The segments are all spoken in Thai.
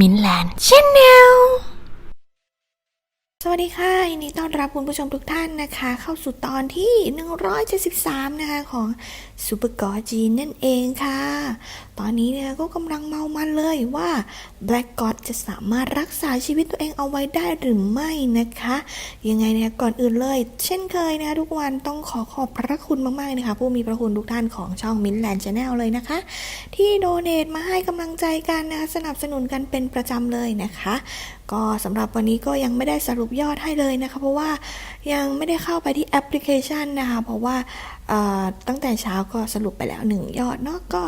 มินแลนด์ชแนล สวัสดีค่ะยินดีต้อนรับคุณผู้ชมทุกท่านนะคะ เข้าสู่ตอนที่ 173 นะคะ ของซูเปอร์กอจีนนั่นเองค่ะ ตอนนี้เนี่ยก็กำลังเมามันเลยว่า Black God จะสามารถรักษาชีวิตตัวเองเอาไว้ได้หรือไม่นะคะ ยังไงเนี่ยก่อนอื่นเลย เช่นเคยนะคะทุกวันต้องขอขอบพระคุณมากๆนะคะ ผู้มีพระคุณทุกท่านของช่องมินแลนด์ชาแนลเลยนะคะ ที่โดเนทมาให้กำลังใจกันนะคะสนับสนุนกันเป็นประจำเลยนะคะ ก็สำหรับวันนี้ก็ยังไม่ได้สรุปยอดให้เลยนะคะ เพราะว่ายังไม่ได้เข้าไปที่แอปพลิเคชันนะคะ เพราะว่าตั้งแต่เช้าก็สรุปไปแล้วหนึ่งยอดเนาะก็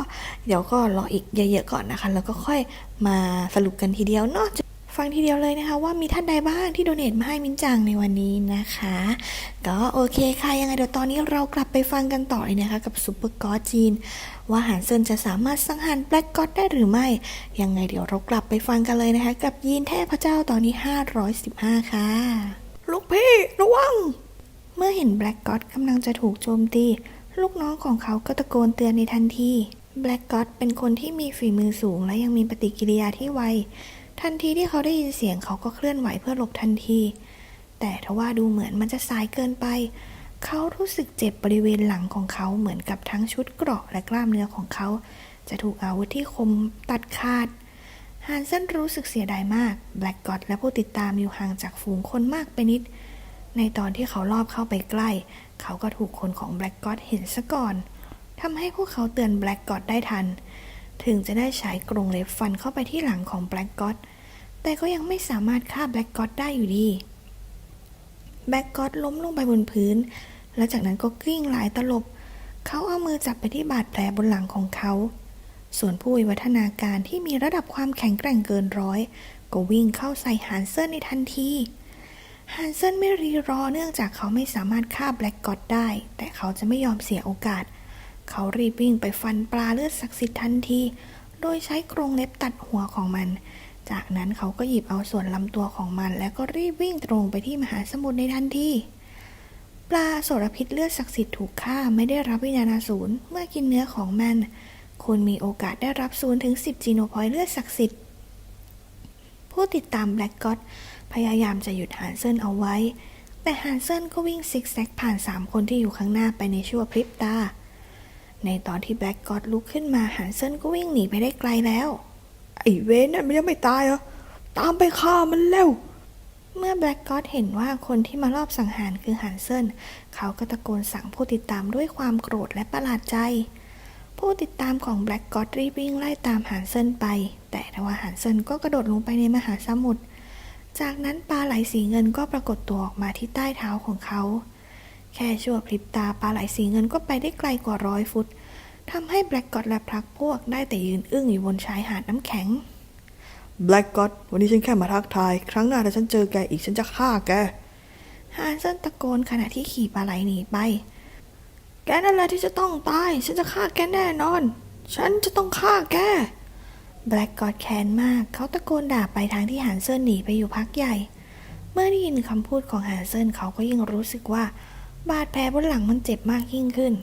เดี๋ยวก็รออีกเยอะๆก่อนนะคะ แล้วก็ค่อยมาสรุปกันทีเดียวเนาะ ฟังทีเดียวเลยนะคะ ว่ามีท่านใดบ้างที่โดเนทมาให้มินจังในวันนี้นะคะ ก็โอเคค่ะ ยังไงเดี๋ยวตอนนี้เรากลับไปฟังกันต่อเลยนะคะ กับซูเปอร์กอดจีน ว่าหานเซินจะสามารถสังหารแบล็กก็อดได้หรือไม่ ยังไงเดี๋ยวเรากลับไปฟังกันเลยนะคะ กับยีนเทพเจ้าตอนนี้ 515 ค่ะ ลูกพี่ระวัง เมื่อเห็นแบล็กก็อดกำลังจะถูกโจมตี ลูกน้องของเขาก็ตะโกนเตือนในทันทีแบล็กก็อดเป็นคนที่มีฝีมือสูงและยังมีปฏิกิริยาที่ไว ทันทีที่เขาได้ยินเสียงเขาก็เคลื่อนไหวเพื่อหลบทันที แต่ทว่าดูเหมือนมันจะสายเกินไป เขารู้สึกเจ็บบริเวณหลังของเขาเหมือนกับทั้งชุดเกราะและกล้ามเนื้อของเขา จะถูกอาวุธที่คมตัดขาดฮันเซนรู้สึกเสียดายมาก แบล็กกอดและผู้ติดตามอยู่ห่างจากฝูงคนมากไปนิด ในตอนที่เขาลอบเข้าไปใกล้ เขาก็ถูกคนของแบล็กกอดเห็นซะก่อนทำให้พวกเขาเตือนแบล็กกอดได้ทัน ถึงจะได้ใช้กรงเล็บฟันเข้าไปที่หลังของแบล็กก็อดแต่ก็ยังไม่สามารถฆ่าแบล็กก็อดได้อยู่ดี แบล็กก็อดล้มลงไปบนพื้น และจากนั้นก็กลิ้งหลายตลบ เขาเอามือจับไปที่บาดแผลบนหลังของเขา ส่วนผู้วิวัฒนาการที่มีระดับความแข็งแกร่งเกินร้อย ก็วิ่งเข้าใส่ฮันเซนในทันทีฮันเซนไม่รีรอเนื่องจากเขาไม่สามารถฆ่าแบล็กก็อดได้ แต่เขาจะไม่ยอมเสียโอกาส เขารีบวิ่งไปฟันปลาเลือดศักดิ์สิทธิ์ทันที โดยใช้กรงเล็บตัดหัวของมัน จากนั้นเขาก็หยิบเอาส่วนลำตัวของมัน แล้วก็รีบวิ่งตรงไปที่มหาสมุทรในทันที ปลาโสรพิษเลือดศักดิ์สิทธิ์ถูกฆ่าไม่ได้รับวิญญาณสูรเมื่อกินเนื้อของมัน คุณมีโอกาสได้รับศูนย์ถึง 10 จีโนพอยต์เลือดศักดิ์สิทธิ์ ผู้ติดตามแบล็กก็อตพยายามจะหยุดฮานเซินเอาไว้ แต่ฮานเซินก็วิ่งซิกแซกผ่าน 3 คนที่อยู่ข้างหน้าไปในชั่วพริบตา ในตอนที่แบล็กก็อตลุกขึ้นมาฮานเซนก็วิ่งหนีไปได้ไกลแล้ว ไอ้เวนนั่นมันยังไม่ตายเหรอ ตามไปฆ่ามันเร็ว เมื่อแบล็กก็อตเห็นว่าคนที่มารอบสังหารคือฮันเซนเขาก็ตะโกนสั่งผู้ติดตามด้วยความโกรธและประหลาดใจ ผู้ติดตามของแบล็กก็อตรีบวิ่งไล่ตามฮันเซนไป แต่ทว่าฮันเซนก็กระโดดลงไปในมหาสมุทร จากนั้นปลาไหลสีเงินก็ปรากฏตัวออกมาที่ใต้เท้าของเขา แค่ชั่วพริบตาปลาไหลสีเงินก็ไปได้ไกลกว่าร้อยฟุตทำให้แบล็กก็อตและพรรคพวกได้แต่ยืนอึ้งอยู่บนชายหาดน้ำแข็งแบล็กก็อดวันนี้ฉันแค่มาทักทาย ครั้งหน้าถ้าฉันเจอแกอีกฉันจะฆ่าแกฮานเซนตะโกนขณะที่ขี่ปลาไหลหนีไป แกนั่นแหละที่จะต้องตาย ฉันจะฆ่าแกแน่นอน ฉันจะต้องฆ่าแก แบล็กกอดแค้นมาก เขาตะโกนด่าไปทางที่ฮานเซนหนีไปอยู่พักใหญ่ เมื่อได้ยินคำพูดของฮานเซนเขาก็ยิ่งรู้สึกว่า บาดแผลบนหลังมันเจ็บมากยิ่งขึ้น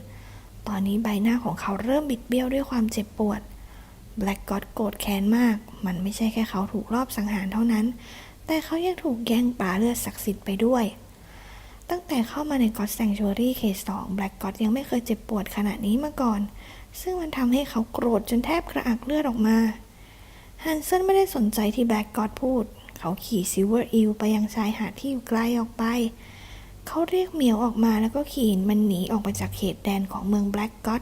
ตอนนี้ใบหน้าของเขาเริ่มบิดเบี้ยวด้วยความเจ็บปวด แบล็กก็อดโกรธแค้นมาก มันไม่ใช่แค่เขาถูกรอบสังหารเท่านั้น แต่เขายังถูกแย่งปลาเลือดศักดิ์สิทธิ์ไปด้วย ตั้งแต่เข้ามาในก็อดแซงชัวรี่เคสสองแบล็กก็อดยังไม่เคยเจ็บปวดขนาดนี้มาก่อน ซึ่งมันทำให้เขาโกรธจนแทบกระอักเลือดออกมา ฮันเซนไม่ได้สนใจที่แบล็กก็อดพูด เขาขี่ซิลเวอร์อิลไปยังชายหาดที่อยู่ไกลออกไป เขาเรียกเหมียวออกมาแล้วก็ขี่มันหนีออกไปจากเขตแดนของเมืองแบล็กก็อด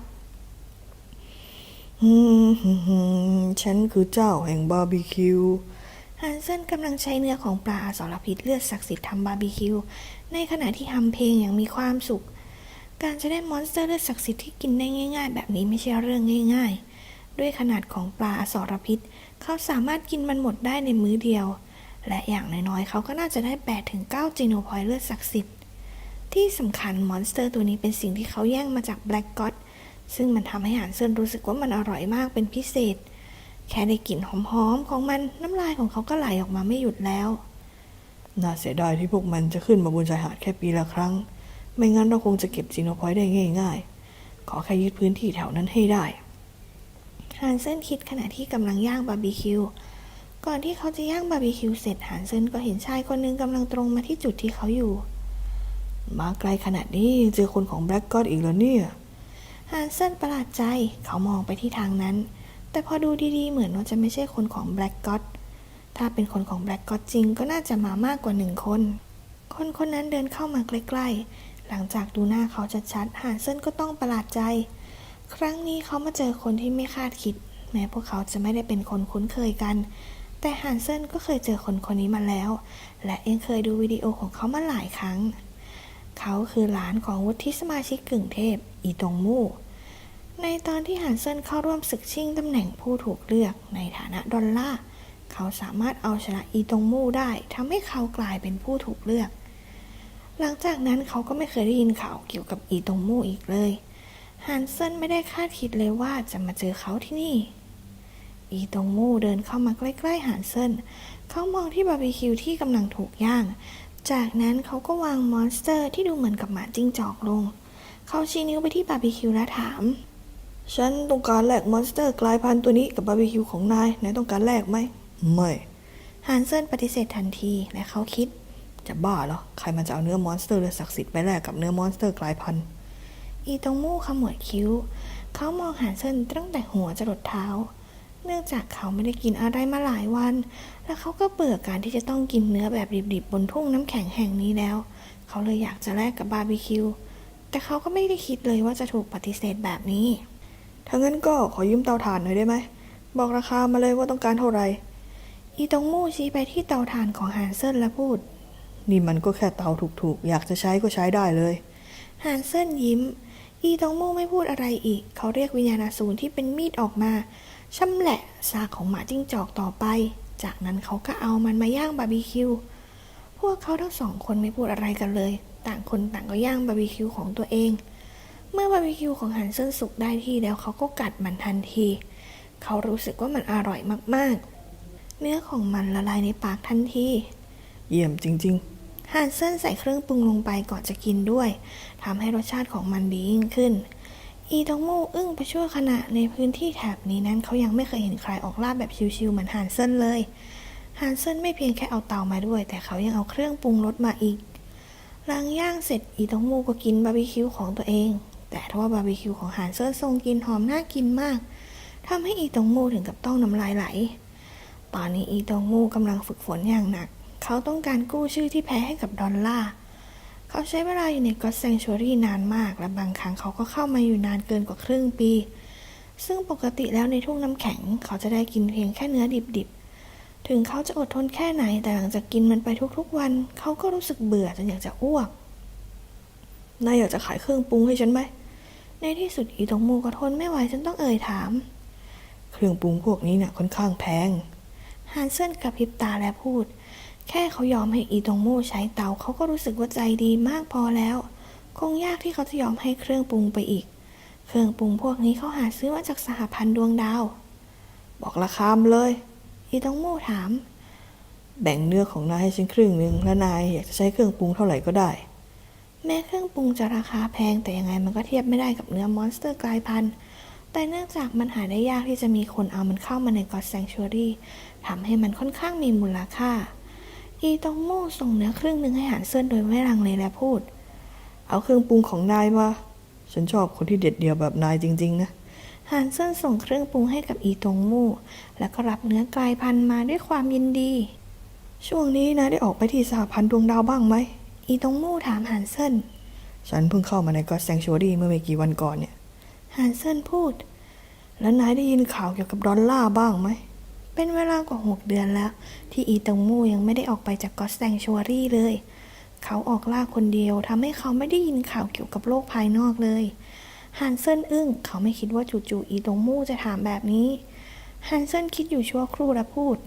ฉันคือเจ้าแห่งบาร์บีคิวฮันเซนกำลังใช้เนื้อของปลาอสรพิษเลือดศักดิ์สิทธิ์ทำบาร์บีคิว ในขณะที่ทำเพลงอย่างมีความสุข การจะได้มอนสเตอร์เลือดศักดิ์สิทธิ์ที่กินได้ง่าย ๆ แบบนี้ไม่ใช่เรื่องง่าย ๆ ด้วยขนาดของปลาอสรพิษ เขาสามารถกินมันหมดได้ในมื้อเดียว และอย่างน้อยๆ เขาก็น่าจะได้8ถึง9จีโนพอยต์เลือดศักดิ์สิทธิ์ ที่สำคัญมอนสเตอร์ตัวนี้เป็นสิ่งที่เขาแย่งมาจากแบล็กก็อดซึ่งมันทำให้หานเซินรู้สึกว่ามันอร่อยมากเป็นพิเศษ แค่ได้กลิ่นหอมๆของมันน้ำลายของเขาก็ไหลออกมาไม่หยุดแล้ว น่าเสียดายที่พวกมันจะขึ้นมาบนชายหาดแค่ปีละครั้ง ไม่งั้นเราคงจะเก็บจีโนพอยต์ได้ง่าย ๆ ขอแค่ยึดพื้นที่แถวนั้นให้ได้ฮันเซนคิดขณะที่กำลังย่างบาร์บีคิวก่อนที่เขาจะย่างบาร์บีคิวเสร็จฮันเซนก็เห็นชายคนหนึ่งกำลังตรงมาที่จุดที่เขาอยู่ มาไกลขนาดนี้เจอคนของแบล็กก็อดอีกแล้วเนี่ยฮันเซนประหลาดใจเขามองไปที่ทางนั้น แต่พอดูดีๆ เหมือนว่าจะไม่ใช่คนของแบล็กก็อดถ้าเป็นคนของแบล็กก็อดจริงก็น่าจะมามากกว่าหนึ่งคน คนคนนั้นเดินเข้ามาใกล้ๆ หลังจากดูหน้าเขาชัดๆฮันเซนก็ต้องประหลาดใจ ครั้งนี้เขามาเจอคนที่ไม่คาดคิด แม้พวกเขาจะไม่ได้เป็นคนคุ้นเคยกัน แต่ฮันเซนก็เคยเจอคนคนนี้มาแล้ว และเองเคยดูวิดีโอของเขามาหลายครั้ง เขาคือหลานของวุฒิสมาชิกกึ่งเทพ อีตงมู่ ในตอนที่ฮันเซนเข้าร่วมศึกชิงตำแหน่งผู้ถูกเลือกในฐานะดอลล่า เขาสามารถเอาชนะอีตงมู่ได้ทำให้เขากลายเป็นผู้ถูกเลือก หลังจากนั้นเขาก็ไม่เคยได้ยินข่าวเกี่ยวกับอีตงมู่อีกเลยฮันเซนไม่ได้คาดคิดเลยว่าจะมาเจอเขาที่นี่ อีตงมู่เดินเข้ามาใกล้ๆฮันเซนเขามองที่บาร์บีคิวที่กำลังถูกย่าง จากนั้นเขาก็วางมอนสเตอร์ที่ดูเหมือนกับหมาจิ้งจอกลง เขาชี้นิ้วไปที่บาร์บีคิวและถาม ฉันต้องการแลกมอนสเตอร์กลายพันธุ์ตัวนี้กับบาร์บีคิวของนาย นายต้องการแลกไหม ไม่ ฮันเซนปฏิเสธทันทีและเขาคิด จะบ้าเหรอ ใครมันจะเอาเนื้อมอนสเตอร์เลยศักดิ์สิทธิ์ไปแลกกับเนื้อมอนสเตอร์กลายพันธุ์ อีตงมู่ขมวดคิ้ว เขามองฮันเซนตั้งแต่หัวจรดเท้า เนื่องจากเขาไม่ได้กินอะไรมาหลายวัน และเขาก็เบื่อการที่จะต้องกินเนื้อแบบดิบๆบนทุ่งน้ำแข็งแห่งนี้แล้ว เขาเลยอยากจะแลกกับบาร์บีคิว แต่เขาก็ไม่ได้คิดเลยว่าจะถูกปฏิเสธแบบนี้ ถ้างั้นก็ขอยืมเตาถ่านหน่อยได้ไหม บอกราคามาเลยว่าต้องการเท่าไหร่ อีตงมู่ชี้ไปที่เตาถ่านของฮันเซนและพูด นี่มันก็แค่เตาถูกๆ อยากจะใช้ก็ใช้ได้เลยฮันเซนยิ้ม อีตงมู่ไม่พูดอะไรอีก เขาเรียกวิญญาณอสูรที่เป็นมีดออกมา ชำแหละซากของหมาจิ้งจอกต่อไป จากนั้นเขาก็เอามันมาย่างบาร์บีคิว พวกเขาทั้งสองคนไม่พูดอะไรกันเลย ต่างคนต่างก็ย่างบาร์บีคิวของตัวเอง เมื่อบาร์บีคิวของฮันเซนสุกได้ที่แล้วเขาก็กัดมันทันที เขารู้สึกว่ามันอร่อยมากๆ เนื้อของมันละลายในปากทันที เยี่ยมจริงฮันเซนใส่เครื่องปรุงลงไปก่อนจะกินด้วยทำให้รสชาติของมันดียิ่งขึ้น อีตงมู่อึ้งไปชั่วขณะในพื้นที่แถบนี้นั้นเขายังไม่เคยเห็นใครออกล่าแบบชิวๆเหมือนฮันเซนเลยฮันเซนไม่เพียงแค่เอาเตามาด้วย แต่เขายังเอาเครื่องปรุงรสมาอีกหลังย่างเสร็จอีตงมู่ก็กินบาร์บีคิวของตัวเอง แต่ทว่าบาร์บีคิวของฮันเซนทรงกลินหอมน่ากินมากทำให้อีตงมู่ถึงกับต้องน้ำลายไหล ตอนนี้อีตงมู่กำลังฝึกฝนอย่างหนัก เขาต้องการกู้ชื่อที่แพ้ให้กับดอลล่า์ เขาใช้เวลาอยู่ในก็อตแซงชวรี่นานมาก และบางครั้งเขาก็เข้ามาอยู่นานเกินกว่าครึ่งปี ซึ่งปกติแล้วในทุ่งน้ำแข็ง เขาจะได้กินเพียงแค่เนื้อดิบๆ ถึงเขาจะอดทนแค่ไหน แต่หลังจากกินมันไปทุกๆวัน เขาก็รู้สึกเบื่อจนอยากจะอ้วก นายอยากจะขายเครื่องปรุงให้ฉันไหม ในที่สุดอีตงมูก็ทนไม่ไหวจนต้องเอ่ยถาม เครื่องปรุงพวกนี้เนี่ยค่อนข้างแพงฮันเซนกระพริบตาและพูด แค่เขายอมให้อีตงโม่ใช้เตาเขาก็รู้สึกว่าใจดีมากพอแล้ว คงยากที่เขาจะยอมให้เครื่องปรุงไปอีก เครื่องปรุงพวกนี้เขาหาซื้อมาจากสหพันธ์ดวงดาว บอกราคามเลย อีตงโม่ถาม แบ่งเนื้อของนายให้ฉันครึ่งหนึ่งและนายอยากจะใช้เครื่องปรุงเท่าไหร่ก็ได้ แม้เครื่องปรุงจะราคาแพงแต่ยังไงมันก็เทียบไม่ได้กับเนื้อมอนสเตอร์กลายพันธุ์แต่เนื่องจากมันหาได้ยากที่จะมีคนเอามันเข้ามาในกอ d แซงช u รี่ทำให้มันค่อนข้างมีมูลค่า อีตองโม่ส่งเนื้อครึ่งหนึ่งให้หานเซินโดยไม่ลังเลและพูด เอาเครื่องปรุงของนายมา ฉันชอบคนที่เด็ดเดี่ยวแบบนายจริง ๆ นะหานเซินส่งเครื่องปรุงให้กับอีตงมู่ แล้วก็รับเนื้อกลายพันธุ์มาด้วยความยินดี ช่วงนี้นายได้ออกไปที่สหพันธ์ดวงดาวบ้างไหม อีตงมู่ถามหานเซินฉันเพิ่งเข้ามาในก็แซงช u รี่เมื่อไม่กี่วันก่อนเนี่ยหานเซินพูด แล้วนายได้ยินข่าวเกี่ยวกับดอลล่าบ้างไหม เป็นเวลากว่าหกเดือนแล้ว ที่อีตงมู่ยังไม่ได้ออกไปจากก็ d แซงช u รี่เลย เขาออกล่าคนเดียวทำให้เขาไม่ได้ยินข่าวเกี่ยวกับโลกภายนอกเลยฮันเซินอึ้งเขาไม่คิดว่าจู่ๆอีตงมู่จะถามแบบนี้ฮันเซินคิดอยู่ชั่วครู่และพูด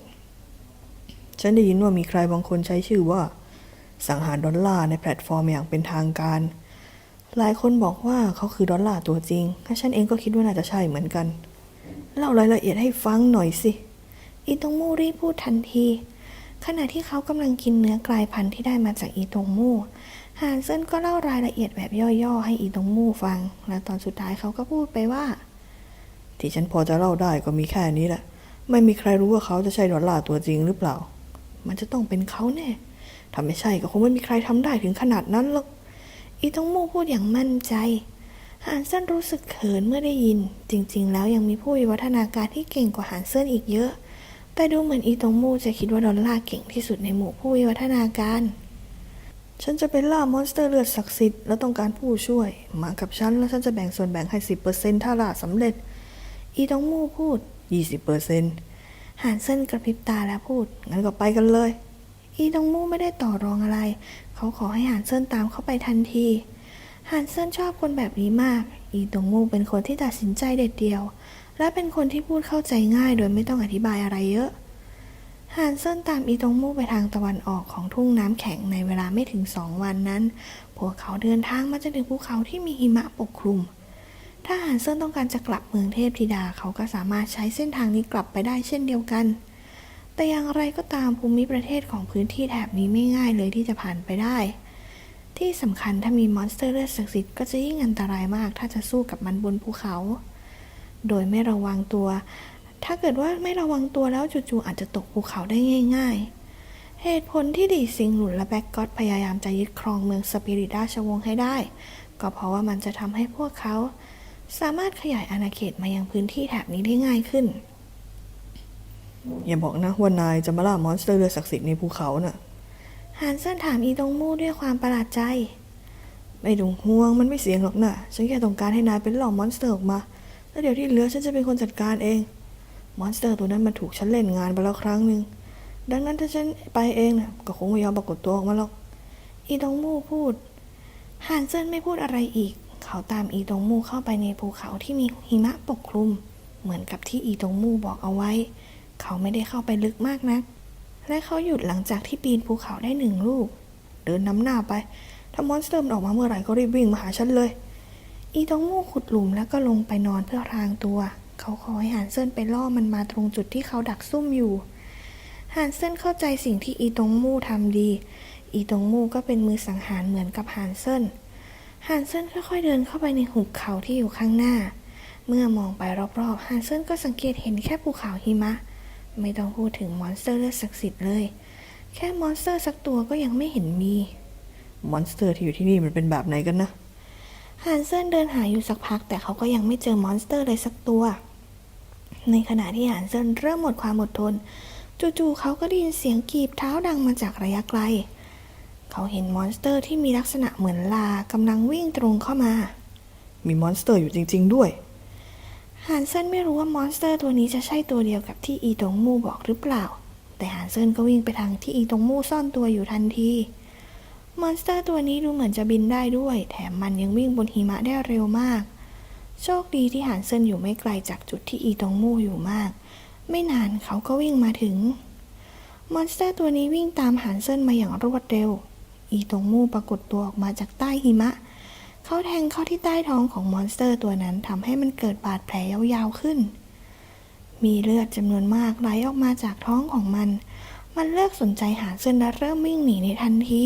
ฉันได้ยินว่ามีใครบางคนใช้ชื่อว่า สังหารดอลลาร์ในแพลตฟอร์มอย่างเป็นทางการ หลายคนบอกว่าเขาคือดอลลาร์ตัวจริงและฉันเองก็คิดว่าน่าจะใช่เหมือนกัน เล่ารายละเอียดให้ฟังหน่อยสิ อีตงมู่รีบพูดทันที ขณะที่เขากำลังกินเนื้อกลายพันธุ์ที่ได้มาจากอีตงมู่ฮานเซินก็เล่ารายละเอียดแบบย่อๆ ให้อีตงมู่ฟัง และตอนสุดท้ายเขาก็พูดไปว่า ที่ฉันพอจะเล่าได้ก็มีแค่นี้แหละ ไม่มีใครรู้ว่าเขาจะใช่ดอลลาร์ตัวจริงหรือเปล่า มันจะต้องเป็นเขาแน่ถ้าไม่ใช่ก็คงไม่มีใครทำได้ถึงขนาดนั้นหรอก อีตงมู่พูดอย่างมั่นใจหานเซินรู้สึกเขินเมื่อได้ยิน จริง ๆ แล้วยังมีผู้วิวัฒนาการที่เก่งกว่าหานเซินอีกเยอะ แต่ดูเหมือนอีตงมูจะคิดว่าดอลลาเก่งที่สุดในหมู่ผู้วิวัฒนาการ ฉันจะไปล่ามอนสเตอร์เลือดศักดิ์สิทธิ์แล้วต้องการผู้ช่วย มากับฉันแล้วฉันจะแบ่งส่วนแบ่งให้สิบเปอร์เซ็นต์ถ้าล่าสำเร็จ อีตงมูพูดยี่สิบเปอร์เซ็นต์หานเซินกระพริบตาแล้วพูด งั้นก็ไปกันเลย อีตงมูไม่ได้ต่อรองอะไร เขาขอให้หานเซินตามเข้าไปทันทีหานเซินชอบคนแบบนี้มาก อีตงมูเป็นคนที่ตัดสินใจเด็ดเดี่ยว และเป็นคนที่พูดเข้าใจง่ายโดยไม่ต้องอธิบายอะไรเยอะหานเซินตามอีตงมู่ไปทางตะวันออกของทุ่งน้ำแข็งในเวลาไม่ถึงสองวันนั้น พวกเขาเดินทางมาจนถึงภูเขาที่มีหิมะปกคลุม ถ้าหานเซินต้องการจะกลับเมืองเทพธิดาเขาก็สามารถใช้เส้นทางนี้กลับไปได้เช่นเดียวกัน แต่อย่างไรก็ตามภูมิประเทศของพื้นที่แถบนี้ไม่ง่ายเลยที่จะผ่านไปได้ ที่สำคัญถ้ามีมอนสเตอร์เลือดศักดิ์สิทธิ์ก็จะยิ่งอันตรายมากถ้าจะสู้กับมันบนภูเขา โดยไม่ระวังตัว ถ้าเกิดว่าไม่ระวังตัวแล้วจู่ๆอาจจะตกภูเขาได้ง่าย ๆ เหตุผลที่ดีซิงหลุนและแบ็กก็อตพยายามจะยึดครองเมืองสปิริตราชวงศ์ให้ได้ ก็เพราะว่ามันจะทำให้พวกเขา สามารถขยายอาณาเขตมายังพื้นที่แถบนี้ได้ง่ายขึ้น อย่าบอกนะว่านายจะมาล่ามอนสเตอร์เลือดศักดิ์สิทธิ์ในภูเขาน่ะหานเซินถามอีตงมูด้วยความประหลาดใจ ไม่ต้องห่วงมันไม่เสี่ยงหรอกนะฉันแค่ต้องการให้นายเป็นล่อมอนสเตอร์ออกมา แล้วเดี๋ยวที่เหลือฉันจะเป็นคนจัดการเอง มอนสเตอร์ตัวนั้นมันถูกฉันเล่นงานไปแล้วครั้งหนึ่ง ดังนั้นถ้าฉันไปเองนะก็คงไม่ยอมปรากฏตัวออกมาหรอก อีตงมูพูดหานเซินไม่พูดอะไรอีก เขาตามอีตงมูเข้าไปในภูเขาที่มีหิมะปกคลุม เหมือนกับที่อีตงมูบอกเอาไว้ เขาไม่ได้เข้าไปลึกมากนัก และเขาหยุดหลังจากที่ปีนภูเขาได้หนึ่งลูก เดินนำหน้าไป ถ้ามอนสเตอร์มันออกมาเมื่อไหร่ก็รีบวิ่งมาหาฉันเลย อีตงมู่ขุดหลุมแล้วก็ลงไปนอนเพื่อพรางตัว เขาขอให้หานเซินไปล่อมันมาตรงจุดที่เขาดักซุ่มอยู่หานเซินเข้าใจสิ่งที่อีตงมู่ทำดี อีตงมู่ก็เป็นมือสังหารเหมือนกับหานเซินหานเซินค่อยๆเดินเข้าไปในหุบเขาที่อยู่ข้างหน้า เมื่อมองไปรอบๆหานเซินก็สังเกตเห็นแค่ภูเขาหิมะ ไม่ต้องพูดถึงมอนสเตอร์เลือดศักดิ์สิทธิ์เลย แค่มอนสเตอร์สักตัวก็ยังไม่เห็นมี มอนสเตอร์ที่อยู่ที่นี่มันเป็นแบบไหนกันนะ ฮันเซนเดินหาอยู่สักพัก แต่เขาก็ยังไม่เจอมอนสเตอร์เลยสักตัว ในขณะที่ฮันเซนเริ่มหมดความอดทน จู่ๆเขาก็ได้ยินเสียงกีบเท้าดังมาจากระยะไกล เขาเห็นมอนสเตอร์ที่มีลักษณะเหมือนลากำลังวิ่งตรงเข้ามา มีมอนสเตอร์อยู่จริง ๆ ด้วยฮันเซนไม่รู้ว่ามอนสเตอร์ตัวนี้จะใช่ตัวเดียวกับที่อีตงมูบอกหรือเปล่า แต่ฮันเซนก็วิ่งไปทางที่อีตงมูซ่อนตัวอยู่ทันที มอนสเตอร์ตัวนี้ดูเหมือนจะบินได้ด้วย แถมมันยังวิ่งบนหิมะได้เร็วมาก โชคดีที่ฮันเซินอยู่ไม่ไกลจากจุดที่อีตงมูอยู่มาก ไม่นานเขาก็วิ่งมาถึง มอนสเตอร์ตัวนี้วิ่งตามฮันเซินมาอย่างรวดเร็ว อีตงมูปรากฏตัวออกมาจากใต้หิมะ เขาแทงเข้าที่ใต้ท้องของมอนสเตอร์ตัวนั้นทำให้มันเกิดบาดแผลยาวๆขึ้น มีเลือดจำนวนมากไหลออกมาจากท้องของมัน มันเลิกสนใจหานเส้นและเริ่มวิ่งหนีในทันที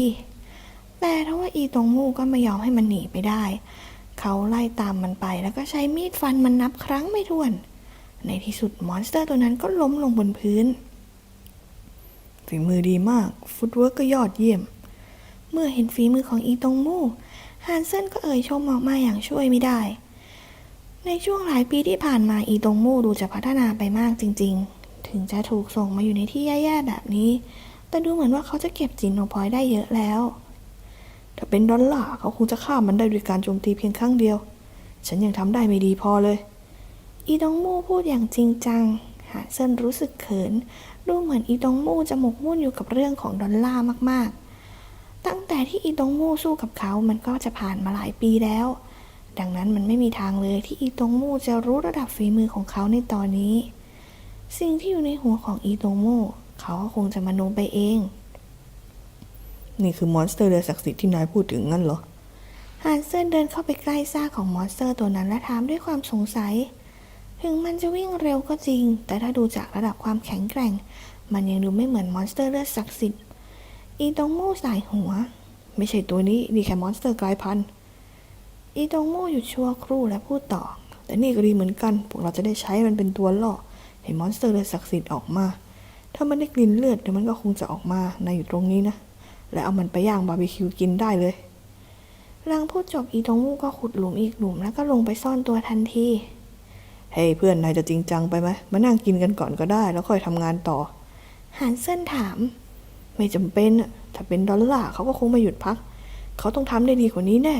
แต่ทว่าอีตงมูก็ไม่ยอมให้มันหนีไปได้ เขาไล่ตามมันไปแล้วก็ใช้มีดฟันมันนับครั้งไม่ถ้วน ในที่สุดมอนสเตอร์ตัวนั้นก็ล้มลงบนพื้น ฝีมือดีมาก ฟุตเวิร์กก็ยอดเยี่ยม เมื่อเห็นฝีมือของอีตงมูฮันเซนก็เอ่ยชมออกมาอย่างช่วยไม่ได้ ในช่วงหลายปีที่ผ่านมาอีตงมูดูจะพัฒนาไปมากจริง ๆ ถึงจะถูกส่งมาอยู่ในที่แย่ๆแบบนี้ แต่ดูเหมือนว่าเขาจะเก็บจินโนพอยต์ได้เยอะแล้ว ถ้าเป็นดอลล่าเขาคงจะฆ่ามันได้ด้วยการโจมตีเพียงครั้งเดียว ฉันยังทำได้ไม่ดีพอเลย อีตงมูพูดอย่างจริงจัง หานเซินรู้สึกเขิน ดูเหมือนอีตงมูจะหมกมุ่นอยู่กับเรื่องของดอลล่ามากๆ ตั้งแต่ที่อีตงมูสู้กับเขา มันก็จะผ่านมาหลายปีแล้ว ดังนั้นมันไม่มีทางเลยที่อีตงมูจะรู้ระดับฝีมือของเขาในตอนนี้ สิ่งที่อยู่ในหัวของอีตงมูเขาก็คงจะมโนไปเอง นี่คือมอนสเตอร์เรือศักดิ์สิทธิ์ที่นายพูดถึงงั้นเหรอฮันเซนเดินเข้าไปใกล้ซากของมอนสเตอร์ตัวนั้นและถามด้วยความสงสัย ถึงมันจะวิ่งเร็วก็จริง แต่ถ้าดูจากระดับความแข็งแกร่ง มันยังดูไม่เหมือนมอนสเตอร์เลือดศักดิ์สิทธิ์อีตงมูสายหัว ไม่ใช่ตัวนี้นี่แค่มอนสเตอร์กลายพันธุ์อีตงมูหยุดชั่วครู่และพูดต่อ แต่นี่ก็ดีเหมือนกัน พวกเราจะได้ใช้มันเป็นตัวล่อให้มอนสเตอร์เลือดศักดิ์สิทธิ์ออกมา ถ้ามันได้กลิ่นเลือดเดี๋ยวมันก็คงจะออกมานายอยู่ตรงนี้นะ และเอามันไปย่างบาร์บีคิวกินได้เลยหลังพูดจบอีตงมูก็ขุดหลุมอีกหลุมแล้วก็ลงไปซ่อนตัวทันที เฮ้ยเพื่อนนายจะจริงจังไปไหมมานั่งกินกันก่อนก็ได้ แล้วค่อยทำงานต่อหานเซินถาม ไม่จำเป็นอะถ้าเป็นดอลลาร์เขาก็คงไม่หยุดพัก เขาต้องทำได้ดีกว่านี้แน่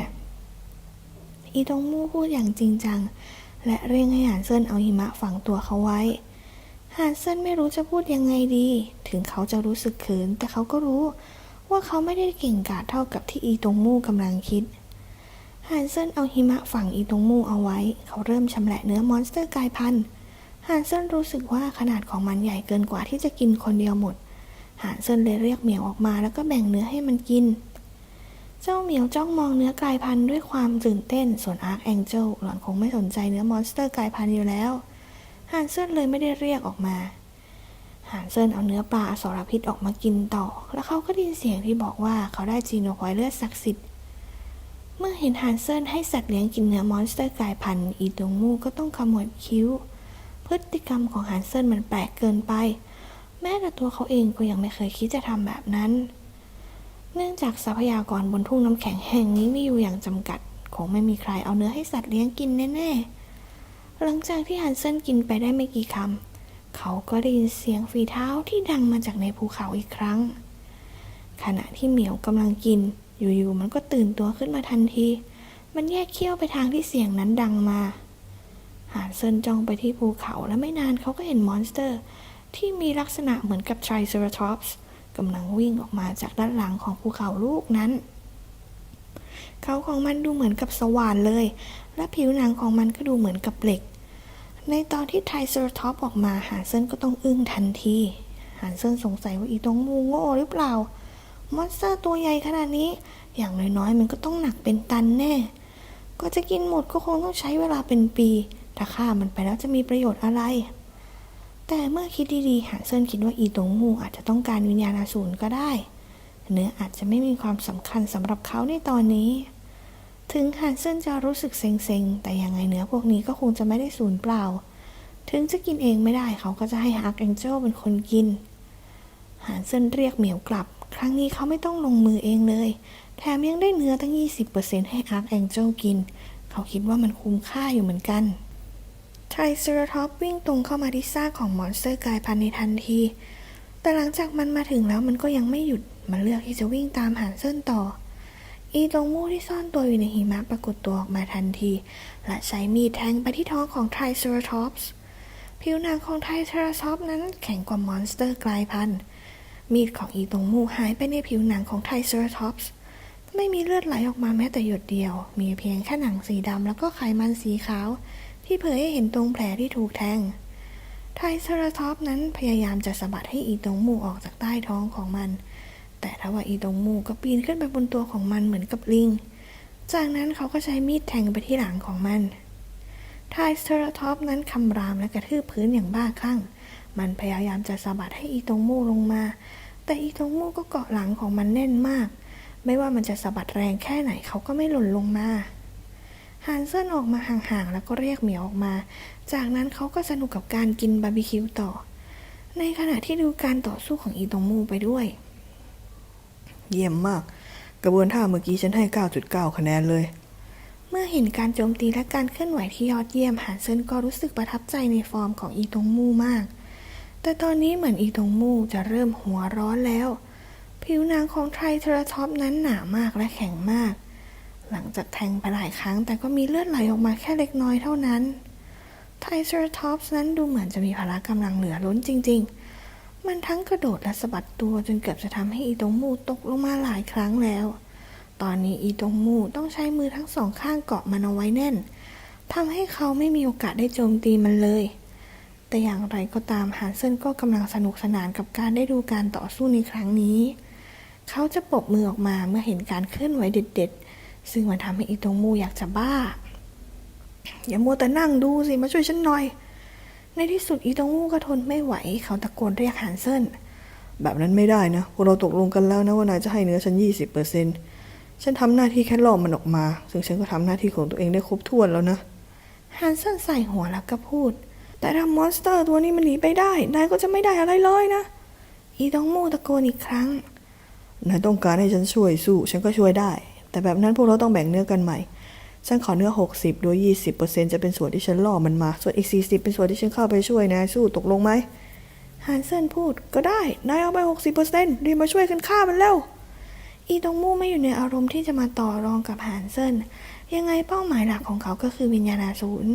อีตงมูพูดอย่างจริงจัง และเร่งให้หานเซินเอาหิมะฝังตัวเขาไว้หานเซินไม่รู้จะพูดยังไงดี ถึงเขาจะรู้สึกเขินแต่เขาก็รู้ ว่าเขาไม่ได้เก่งกาจเท่ากับที่อีตงมูกำลังคิดหานเซินเอาหิมะฝังอีตงมูเอาไว้ เขาเริ่มชำแหละเนื้อมอนสเตอร์กายพันธุ์หานเซินรู้สึกว่าขนาดของมันใหญ่เกินกว่าที่จะกินคนเดียวหมดหานเซินเลยเรียกเหมียวออกมาแล้วก็แบ่งเนื้อให้มันกิน เจ้าเหมียวจ้องมองเนื้อกายพันธุ์ด้วยความตื่นเต้น ส่วนอาร์คแองเจิลหล่อนคงไม่สนใจเนื้อมอนสเตอร์กายพันธุ์อยู่แล้วหานเซินเลยไม่ได้เรียกออกมา หานเซินเอาเนื้อปลาอสรพิษออกมากินต่อ แล้วเขาก็ได้ยินเสียงที่บอกว่าเขาได้จีโนควายเลือดศักดิ์สิทธิ์ เมื่อเห็นฮันเซินให้สัตว์เลี้ยงกินเนื้อมอนสเตอร์กลายพันธุ์อีตงมูก็ต้องขมวดคิ้ว พฤติกรรมของฮันเซินมันแปลกเกินไป แม้แต่ตัวเขาเองก็ยังไม่เคยคิดจะทำแบบนั้น เนื่องจากทรัพยากรบนทุ่งน้ำแข็งแห่งนี้มีอยู่อย่างจำกัด คงไม่มีใครเอาเนื้อให้สัตว์เลี้ยงกินแน่ๆ หลังจากที่ฮันเซนกินไปได้ไม่กี่คำ เขาก็ได้ยินเสียงฝีเท้าที่ดังมาจากในภูเขาอีกครั้ง ขณะที่เหมียวกำลังกิน อยู่ๆมันก็ตื่นตัวขึ้นมาทันที มันแยกเขี้ยวไปทางที่เสียงนั้นดังมาฮันเซนจ้องไปที่ภูเขาและไม่นานเขาก็เห็นมอนสเตอร์ ที่มีลักษณะเหมือนกับไทรเซราทอปส์กำลังวิ่งออกมาจากด้านหลังของภูเขาลูกนั้น เขาของมันดูเหมือนกับสว่านเลย และผิวหนังของมันก็ดูเหมือนกับเหล็ก ในตอนที่ไทเซราทอปออกมาหานเซินก็ต้องอึ้งทันทีหานเซินสงสัยว่าอีตรงมูโง่หรือเปล่า มอนสเตอร์ตัวใหญ่ขนาดนี้ อย่างน้อยๆ มันก็ต้องหนักเป็นตันแน่ ก็จะกินหมดก็คงต้องใช้เวลาเป็นปี ถ้าฆ่ามันไปแล้วจะมีประโยชน์อะไร แต่เมื่อคิดดีๆหานเซินคิดว่าอีตงมูอาจจะต้องการวิญญาณอสูรก็ได้ เนื้ออาจจะไม่มีความสำคัญสำหรับเขาในตอนนี้ ถึงหานเซินจะรู้สึกเซ็งๆ แต่ยังไงเนื้อพวกนี้ก็คงจะไม่ได้สูญเปล่า ถึงจะกินเองไม่ได้เขาก็จะให้อาร์คแองเจิลเป็นคนกินหานเซินเรียกเหมียวกลับ ครั้งนี้เขาไม่ต้องลงมือเองเลย แถมยังได้เนื้อตั้ง 20%ให้อาร์คแองเจิลกิน เขาคิดว่ามันคุ้มค่าอยู่เหมือนกันไทรเซราทอปวิ่งตรงเข้ามาที่ซากของมอนสเตอร์กายพันธุ์ในทันที แต่หลังจากมันมาถึงแล้วมันก็ยังไม่หยุด มันเลือกที่จะวิ่งตามหานเส้นต่อ อีตรงมูที่ซ่อนตัวอยู่ในหิมะปรากฏตัวออกมาทันที และใช้มีดแทงไปที่ท้องของไทรเซราทอปส์ผิวหนังของไทรเซราทอปส์นั้นแข็งกว่ามอนสเตอร์กลายพันธุ์มีดของอีตรงมูหายไปในผิวหนังของไทรเซราทอปส์ไม่มีเลือดไหลออกมาแม้แต่หยดเดียว มีเพียงแค่หนังสีดำแล้วก็ไขมันสีขาว ที่เผยให้เห็นตรงแผลที่ถูกแทง ไทรเซราทอปส์นั้นพยายามจะสะบัดให้อีตงมูออกจากใต้ท้องของมัน แต่ทว่าอีตงมูก็ปีนขึ้นไปบนตัวของมันเหมือนกับลิง จากนั้นเขาก็ใช้มีดแทงไปที่หลังของมันไทรเซราทอปนั้นคำรามและกระทืบพื้นอย่างบ้าคลั่ง มันพยายามจะสะบัดให้อีตงมูลงมา แต่อีตงมูก็เกาะหลังของมันแน่นมาก ไม่ว่ามันจะสะบัดแรงแค่ไหนเขาก็ไม่หล่นลงมาฮันเซินออกมาห่างๆแล้วก็เรียกเหมียวออกมา จากนั้นเขาก็สนุกกับการกินบาร์บีคิวต่อ ในขณะที่ดูการต่อสู้ของอีตงมูไปด้วย เยี่ยมมาก กระบวนท่าเมื่อกี้ฉันให้ 9.9 คะแนนเลย เมื่อเห็นการโจมตีและการเคลื่อนไหวที่ยอดเยี่ยมฮันเซินก็รู้สึกประทับใจในฟอร์มของอีตงมู่มาก แต่ตอนนี้เหมือนอีตงมู่จะเริ่มหัวร้อนแล้ว ผิวหนังของไทรเทราท็อปนั้นหนามากและแข็งมาก หลังจากแทงไปหลายครั้งแต่ก็มีเลือดไหลออกมาแค่เล็กน้อยเท่านั้นไทรเซราท็อปส์นั้นดูเหมือนจะมีพละกำลังเหลือล้นจริง ๆ มันทั้งกระโดดและสะบัดตัวจนเกือบจะทำให้อีตงมูตกลงมาหลายครั้งแล้ว ตอนนี้อีตงมูต้องใช้มือทั้งสองข้างเกาะมันเอาไว้แน่นทำให้เขาไม่มีโอกาสได้โจมตีมันเลย แต่อย่างไรก็ตามฮานเซนก็กำลังสนุกสนานกับการได้ดูการต่อสู้ในครั้งนี้ เขาจะปรบมือออกมาเมื่อเห็นการเคลื่อนไหวเด็ด ๆ ซึ่งมันทำให้อีตงมูอยากจะบ้า อย่ามัวแต่นั่งดูสิมาช่วยฉันหน่อย ในที่สุดอีตงมูก็ทนไม่ไหว เขาตะโกนเรียกฮันเซนแบบนั้นไม่ได้นะพวกเราตกลงกันแล้วนะว่านายจะให้เนื้อฉัน20%ฉันทำหน้าที่แค่ล่อมันออกมา ซึ่งฉันก็ทำหน้าที่ของตัวเองได้ครบถ้วนแล้วนะฮันเซนใส่หัวแล้วก็พูด แต่ถ้ามอนสเตอร์ตัวนี้มันหนีไปได้ นายก็จะไม่ได้อะไรเลยนะ อีตองมูตะโกนอีกครั้ง นายต้องการให้ฉันช่วยสู้ ฉันก็ช่วยได้ แต่แบบนั้นพวกเราต้องแบ่งเนื้อกันใหม่ ฉันขอเนื้อ 60โดย20%จะเป็นส่วนที่ฉันล่อมันมา ส่วนอีก 40 เป็นส่วนที่ฉันเข้าไปช่วยนายสู้ตกลงไหมฮันเซนพูดก็ได้ นายเอาไป 60%รีบมาช่วยกันฆ่ามันแล้ว อีตงมู่ไม่อยู่ในอารมณ์ที่จะมาต่อรองกับฮันเซนยังไงเป้าหมายหลักของเขาก็คือวิญญาณอสูร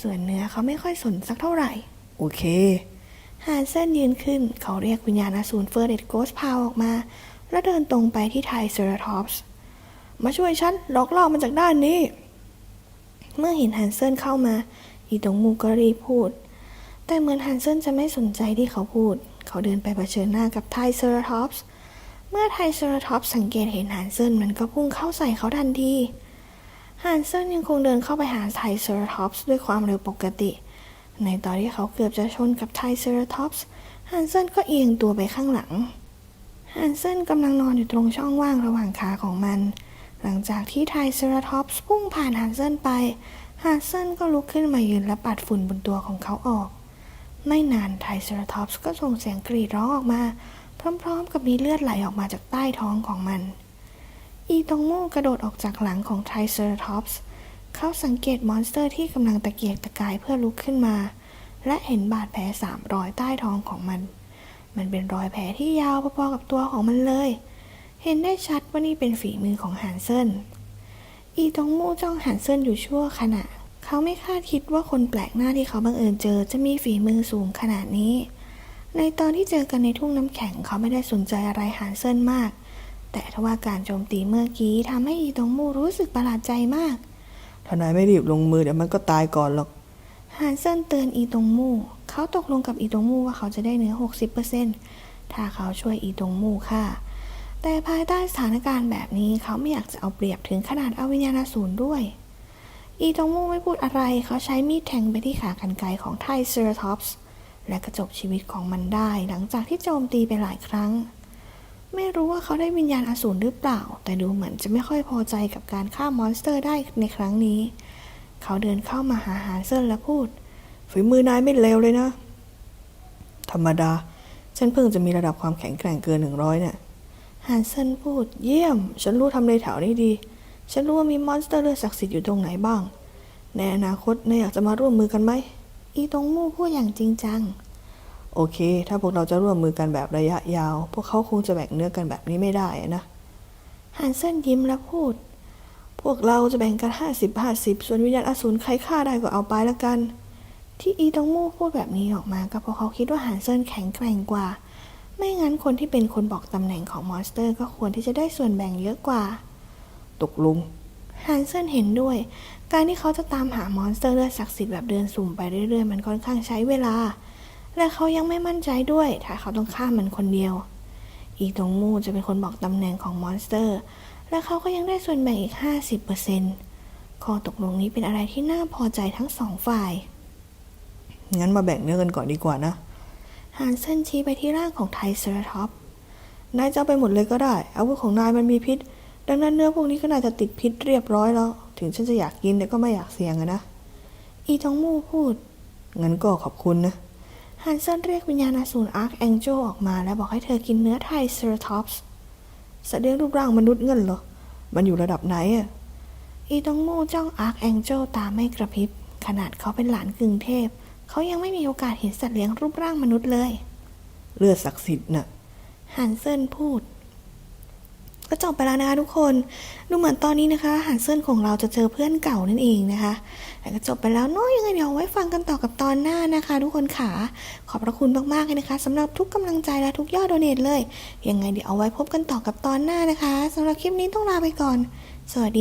ส่วนเนื้อเขาไม่ค่อยสนสักเท่าไหร่ โอเคฮันเซนยืนขึ้น เขาเรียกวิญญาณอสูรเฟอร์เดตโกสพาวออกมา แล้วเดินตรงไปที่ไทเซอราทอปส์ มาช่วยฉันหลอกล่อมันจากด้านนี้ เมื่อเห็นฮันเซนเข้ามา อีตงมูก็รีบพูด แต่เหมือนฮันเซนจะไม่สนใจที่เขาพูด เขาเดินไปเผชิญหน้ากับไทเซอราทอปส์เมื่อไทเซอราทอปส์สังเกตเห็นฮันเซนมันก็พุ่งเข้าใส่เขาทันทีฮันเซนยังคงเดินเข้าไปหาไทเซอราทอปส์ด้วยความเร็วปกติ ในตอนที่เขาเกือบจะชนกับไทเซอราทอปส์ฮันเซนก็เอียงตัวไปข้างหลังฮันเซนกำลังนอนอยู่ตรงช่องว่างระหว่างขาของมัน หลังจากที่ไทเซอราทอปส์พุ่งผ่านฮันเซนไปฮันเซนก็ลุกขึ้นมายืนและปัดฝุ่นบนตัวของเขาออก ไม่นานไทเซอราทอปส์ก็ส่งเสียงกรีดร้องออกมา พร้อมๆ กับมีเลือดไหลออกมาจากใต้ท้องของมัน อีตงมูกระโดดออกจากหลังของไทเซอราทอปส์เขาสังเกตมอนสเตอร์ที่กำลังตะเกียกตะกายเพื่อลุกขึ้นมา และเห็นบาดแผลสามรอยใต้ท้องของมัน มันเป็นรอยแผลที่ยาวพอๆกับตัวของมันเลย เห็นได้ชัดว่านี่เป็นฝีมือของฮันเซนอีตงมูจ้องฮันเซนอยู่ชั่วขณะ เขาไม่คาดคิดว่าคนแปลกหน้าที่เขาบังเอิญเจอจะมีฝีมือสูงขนาดนี้ ในตอนที่เจอกันในทุ่งน้ำแข็งเขาไม่ได้สนใจอะไรฮันเซนมาก แต่ทว่าการโจมตีเมื่อกี้ทำให้อีตงมูรู้สึกประหลาดใจมาก ถ้านายไม่รีบลงมือเดี๋ยวมันก็ตายก่อนหรอกฮันเซนเตือนอีตงมูเขาตกลงกับอีตงมูว่าเขาจะได้เนื้อ60%ถ้าเขาช่วยอีตงมูค่ะ แต่ภายใต้สถานการณ์แบบนี้เขาไม่อยากจะเอาเปรียบถึงขนาดเอาวิญญาณอสูรด้วย อีตงมูไม่พูดอะไรเขาใช้มีดแทงไปที่ขากรรไกรของไทเซอร์ทอปส์และกระจบชีวิตของมันได้ หลังจากที่โจมตีไปหลายครั้ง ไม่รู้ว่าเขาได้วิญญาณอสูรหรือเปล่า แต่ดูเหมือนจะไม่ค่อยพอใจกับการฆ่ามอนสเตอร์ได้ในครั้งนี้ เขาเดินเข้ามาหาฮันเซนและพูด ฝีมือนายไม่เลวเลยนะ ธรรมดา ฉันเพิ่งจะมีระดับความแข็งแกร่งเกินหนึ่งร้อยเนี่ย ฮันเซนพูดเยี่ยม ฉันรู้ทำเลแถวนี้ดี ฉันรู้ว่ามีมอนสเตอร์เลือดศักดิ์สิทธิ์อยู่ตรงไหนบ้าง ในอนาคตนายอยากจะมาร่วมมือกันไหม อีตงมู่พูดอย่างจริงจัง โอเค ถ้าพวกเราจะร่วมมือกันแบบระยะยาว พวกเขาคงจะแบ่งเนื้อกันแบบนี้ไม่ได้นะฮันเซนยิ้มและพูด พวกเราจะแบ่งกันห้าสิบห้าสิบส่วนวิญญาณอสูรใครฆ่าได้ก็เอาไปละกัน ที่อีตงมู่พูดแบบนี้ออกมาก็เพราะเขาคิดว่าฮันเซนแข็งแกร่งกว่า ไม่งั้นคนที่เป็นคนบอกตำแหน่งของมอนสเตอร์ ก็ควรที่จะได้ส่วนแบ่งเยอะกว่า ตกลงฮันเซนเห็นด้วย การที่เขาจะตามหามอนสเตอร์เลือดศักดิ์สิทธิ์แบบเดินสุ่มไปเรื่อยๆ มันค่อนข้างใช้เวลา และเขายังไม่มั่นใจด้วย ถ้าเขาต้องฆ่ามันคนเดียว อีตงมูจะเป็นคนบอกตำแหน่งของมอนสเตอร์ และเขาก็ยังได้ส่วนแบ่งอีก 50%ข้อตกลงนี้เป็นอะไรที่น่าพอใจทั้งสองฝ่าย งั้นมาแบ่งเนื้อกันก่อนดีกว่านะ ฮันเซนชี้ไปที่ร่างของไทเซอราท็อปนายจะเอาไปหมดเลยก็ได้ อาวุธของนายมันมีพิษ ดังนั้นเนื้อพวกนี้ก็น่าจะติดพิษเรียบร้อยแล้ว ถึงฉันจะอยากกินแต่ก็ไม่อยากเสี่ยงนะ อีจงมูพูด งั้นก็ขอบคุณนะ ฮันเซนเรียกวิญญาณอสูรอาร์คแองเจลออกมาและบอกให้เธอกินเนื้อไทเซอราท็อปส์แสดงรูปร่างมนุษย์เงินเหรอ มันอยู่ระดับไหนอะอีตองมูจ้องอาร์คแองเจลตาไม่กระพริบ ขนาดเขาเป็นหลานกึ่งเทพ เขายังไม่มีโอกาสเห็นสัตว์เลี้ยงรูปร่างมนุษย์เลย เลือดศักดิ์สิทธิ์น่ะฮันเซนพูด ก็จบไปแล้วนะคะทุกคน ดูเหมือนตอนนี้นะคะฮันเซนของเราจะเจอเพื่อนเก่านั่นเองนะคะ แต่ก็จบไปแล้วเนาะยังไงเดี๋ยวไว้ฟังกันต่อกับตอนหน้านะคะ ทุกคนค่ะ ขอบพระคุณมากๆเลยนะคะสำหรับทุกกำลังใจและทุกยอดโดเนทเลย ยังไงเดี๋ยวเอาไว้พบกันต่อกับตอนหน้านะคะสำหรับคลิปนี้ต้องลาไปก่อน สวัสดี